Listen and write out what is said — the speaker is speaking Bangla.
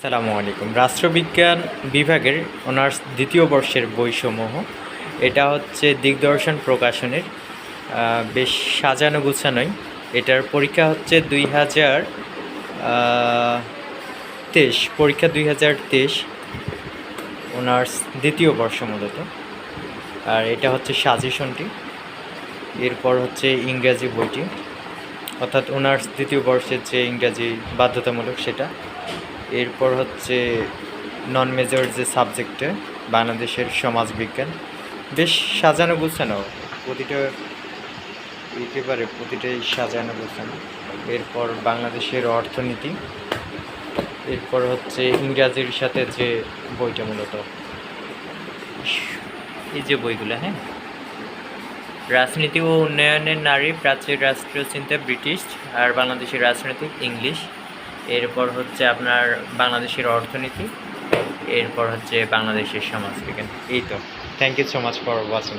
আসসালামু আলাইকুম। রাষ্ট্রবিজ্ঞান বিভাগের অনার্স দ্বিতীয় বর্ষের বইসমূহ। এটা হচ্ছে দিগদর্শন প্রকাশনের বেশ সাজানো গুছানোই। এটার পরীক্ষা হচ্ছে দুই হাজার তেইশ। পরীক্ষা দুই হাজার তেইশ, অনার্স দ্বিতীয় বর্ষ মূলত। আর এটা হচ্ছে সাজেশনটি। এরপর হচ্ছে ইংরাজি বইটি। অর্থাৎ অনার্স দ্বিতীয় বর্ষের যে ইংরাজি বাধ্যতামূলক সেটা। এরপর হচ্ছে নন মেজর যে সাবজেক্টে বাংলাদেশের সমাজবিজ্ঞান। বেশ সাজানো গোছানো, প্রতিটা একেবারে প্রতিটাই সাজানো গোছানো। এরপর বাংলাদেশের অর্থনীতি, এরপর হচ্ছে ইংরাজির সাথে যে বইটা মূলত। এই যে বইগুলো হ্যাঁ? রাজনীতি ও উন্নয়নের নারী প্রাচ্যের রাষ্ট্রীয় চিন্তা ব্রিটিশ, আর বাংলাদেশের রাজনৈতিক ইংলিশ। এরপর হচ্ছে আপনার বাংলাদেশের অর্থনীতি, এরপর হচ্ছে বাংলাদেশের সমাজবিজ্ঞান এই তো। Thank you so much for watching